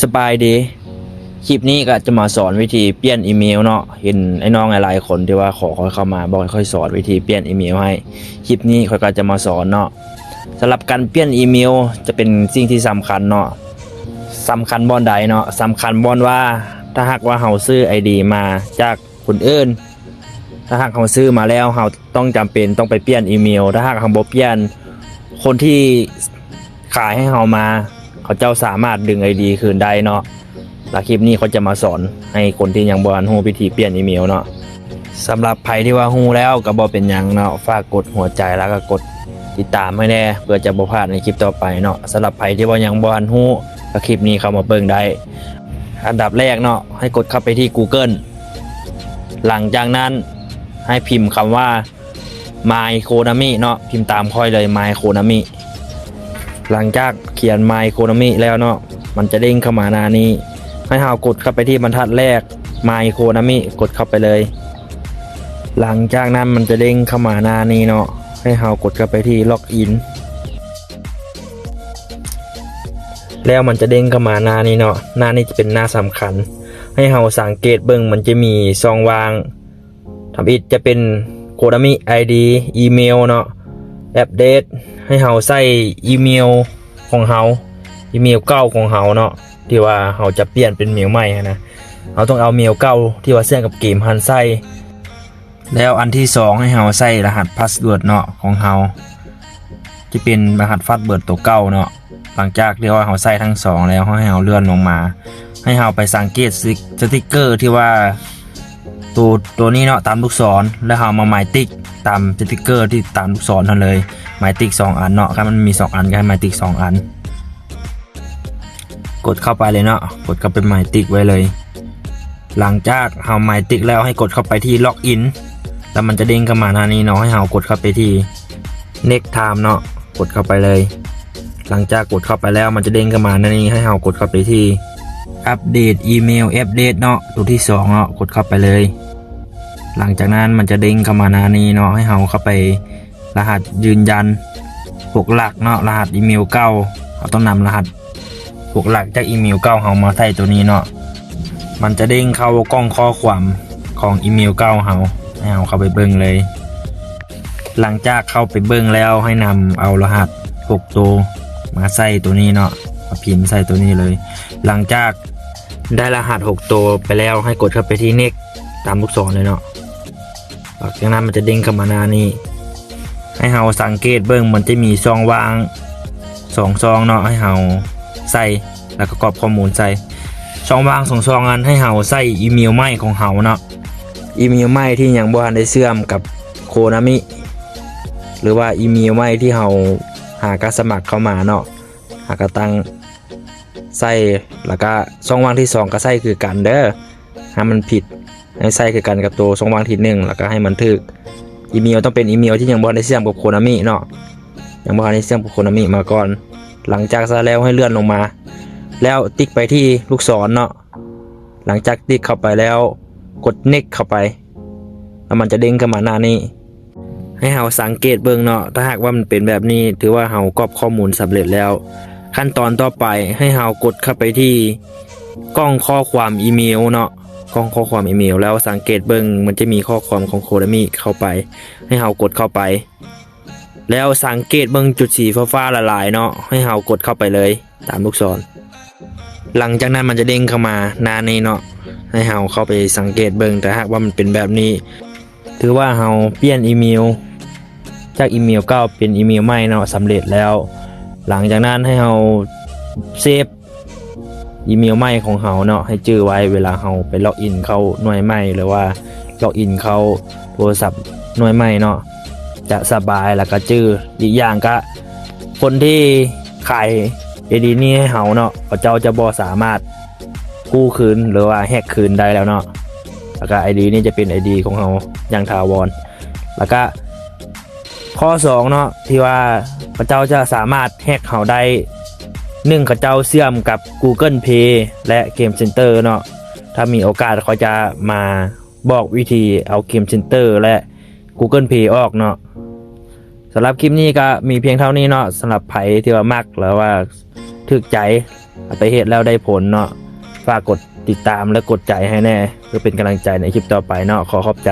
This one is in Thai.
สบายดี คลิปนี้ก็จะมาสอนวิธีเปลี่ยนอีเมลเนาะ เห็นไอ้น้องหลายๆคนที่ว่าขอค่อยเข้ามาบอกค่อยสอนวิธีเปลี่ยนอีเมลให้ คลิปนี้ค่อยก็จะมาสอนเนาะสำหรับการเปลี่ยนอีเมลจะเป็นสิ่งที่สำคัญเนาะสำคัญบอนใดเนาะสำคัญบอนว่าถ้าหากว่าเฮาซื้อ ID มาจากคนอื่น ถ้าหากเขาซื้อมาแล้วเราต้องจำเป็นต้องไปเปลี่ยนอีเมล ถ้าหากเขาบ่เปลี่ยนคนที่ขายให้เรามา เขาเจ้าสามารถดึงไอดีคืนได้เนาะและคลิปนี้เขาจะมาสอนให้คนที่ยังบ่ทันฮู้วิธีเปลี่ยนอีเมลเนาะสำหรับใครที่ว่าฮู้แล้วก็บ่เป็นยังเนาะฝากกดหัวใจแล้วก็กดติดตามให้แน่เพื่อจะบ่พลาดในคลิปต่อไปเนาะสำหรับใครที่ว่ายังบ่ทันฮู้ก็คลิปนี้เข้ามาเบิ่งได้ อันดับแรกเนาะให้กดเข้าไปที่ Google หลังจากนั้นให้พิมพ์คำว่า My Konami เนาะพิมพ์ตามค่อยเลย My Konami หลังจากเขียน My Konami แล้วเนาะมันจะเด้งเข้ามาหน้านี้ ให้เรากดเข้าไปที่บรรทัดแรก My Konami กดเข้าไปเลย หลังจากนั้นมันจะเด้งเข้ามาหน้านี้เนาะให้เรากดเข้าไปที่ล็อกอินแล้วมันจะเด้งเข้ามาหน้านี้เนาะหน้านี้จะเป็นหน้าสำคัญ ให้เราสังเกตเบิ่งมันจะมีซองวางทำอิดจะเป็นโคดามิ ID อีเมลเนาะ แอปเดตให้เฮาใส่อีเมลของเฮาอีเมลเก่าของเฮาเนาะที่ว่าเฮาจะเปลี่ยนเป็นเมลใหม่นะเราต้องเอาเมลเก่าที่ว่าเสื่อกับเกมหันใส่แล้วอันที่สองให้เฮาใส่รหัสพาสเวิร์ดเนาะของเฮาที่เป็นรหัสพาสเวิร์ดตัวเก่าเนาะหลังจากที่ว่าเฮาใส่ทั้งสองแล้วให้เฮาเลื่อนลงมา ให้เฮาไปสังเกตสติกเกอร์ที่ว่าตัวตัวนี้เนาะตามลูกศรแล้วเอามาหมายติ๊ก ตามสติกเกอร์ที่ตามลูกศรนั่นเลยหมายติ๊กสองอันเนาะครับมันมี 2 อันก็ให้หมายติ๊กสองอัน กดเข้าไปเลยเนาะกดเข้าไปหมายติ๊กไว้เลย หลังจากเอาหมายติ๊กแล้วให้กดเข้าไปที่ล็อกอินแล้วมันจะเด้งเข้ามาหน้านี้เนาะให้เรากดเข้าไปที่ next time เนาะกดเข้าไปเลย หลังจากกดเข้าไปแล้วมันจะเด้งเข้ามาหน้านี้ให้เรากดเข้าไปที่อัปเดตอีเมลอัปเดตเนาะตัวที่2เนาะกดเข้าไปเลย หลังจากนั้นมันจะเด้งเข้ามาหน้านี้เนาะให้เราเข้าไปรหัสยืนยันหกหลักเนาะรหัสอีเมลเก้าเราต้องนำรหัสหกหลักจากอีเมลเก้าเรามาใส่ตัวนี้เนาะมันจะเด้งเข้ากล้องข้อความของอีเมลเก้าเราให้เราเข้าไปเบิ้งเลย หลังจากเข้าไปเบิ้งแล้วให้นำเอารหัสหกตัวมาใส่ตัวนี้เนาะมาพิมพ์ใส่ตัวนี้เลย หลังจากได้รหัส 6 ตัวไปแล้วให้กดเข้าไปที่ next ตามลูกศรเลยเนาะ หลังจากนั้นมันจะเด้งเข้ามาหน้านี้ ให้เราสังเกตเบิ้งมันจะมีซองวางสองซองเนาะให้เราใส่แล้วก็กรอกข้อมูลใส่ซองวางสองซองอันให้เราใส่อีเมลใหม่ของเราเนาะอีเมลใหม่ที่ยังบ่ทันได้เชื่อมกับโคนามิหรือว่าอีเมลใหม่ที่เราหาการสมัครเข้ามาเนาะหากระตั้งใส่แล้วก็ช่องวางที่2ก็ใส่คือกันเด้อให้มันผิด ให้ใส่คือกันกับตัวช่องว่างทีหนึ่งแล้วก็ให้มันถึกอีเมลต้องเป็นอีเมลที่ยังบ่ได้เชื่อมกับโคนามิเนาะยังบ่ได้เชื่อมกับโคนามิมาก่อน หลังจากซะแล้วให้เลื่อนลงมา แล้วติ๊กไปที่ลูกศรเนาะหลังจากติ๊กเข้าไปแล้วกด next เข้าไป แล้วมันจะเด้งขึ้นมาหน้านี้ ให้เราสังเกตเบิ่งเนาะถ้าหากว่ามันเป็นแบบนี้ถือว่าเรากรอบข้อมูลสำเร็จแล้ว ขั้นตอนต่อไปให้เรากดเข้าไปที่กล้องข้อความอีเมลเนาะ กล้องข้อความอีเมล แล้วสังเกตเบิ่งมันจะมีข้อความของโคดามิเข้าไป ให้เรากดเข้าไป แล้วสังเกตเบิ่งจุดสีฟ้าๆละลายเนาะให้เรากดเข้าไปเลยตามลูกศร หลังจากนั้นมันจะเด้งเข้ามาหน้านี้เนาะให้เราเข้าไปสังเกตเบิ่งแต่หากว่ามันเป็นแบบนี้ ถือว่าเราเปลี่ยนอีเมล จากอีเมลเก่าเป็นอีเมลใหม่เนาะสำเร็จแล้ว หลังจากนั้นให้เราเซฟ อีเมลใหม่ของเราเนาะให้จื้อไว้เวลาเราไปล็อกอินเข้าหน่วยใหม่หรือว่าล็อกอินเข้าโทรศัพท์หน่วยใหม่เนาะจะสบายแล้วก็จื้ออีกอย่างก็ คนที่ขายเอดีนี้ให้เราเนาะเขาเจ้าจะบ่สามารถกู้คืนหรือว่าแฮกคืนได้แล้วเนาะแล้วก็ไอดีนี้จะเป็นไอดีของเราอย่างถาวรแล้วก็ข้อ2เนาะที่ว่าพระเจ้าจะสามารถแฮกเขาได้ หนึ่งเขาเจ้าเชื่อมกับ Google Play และ Game Center เนาะถ้ามีโอกาสเขาจะมาบอกวิธีเอา Game Center และ Google Play ออกเนาะสำหรับคลิปนี้ก็มีเพียงเท่านี้เนาะสำหรับไผที่ว่ามักหรือว่าถึกใจไปเฮ็ดแล้วได้ผลเนาะฝากกดติดตามและกดใจให้แน่เพื่อเป็นกำลังใจในคลิปต่อไปเนาะขอขอบใจ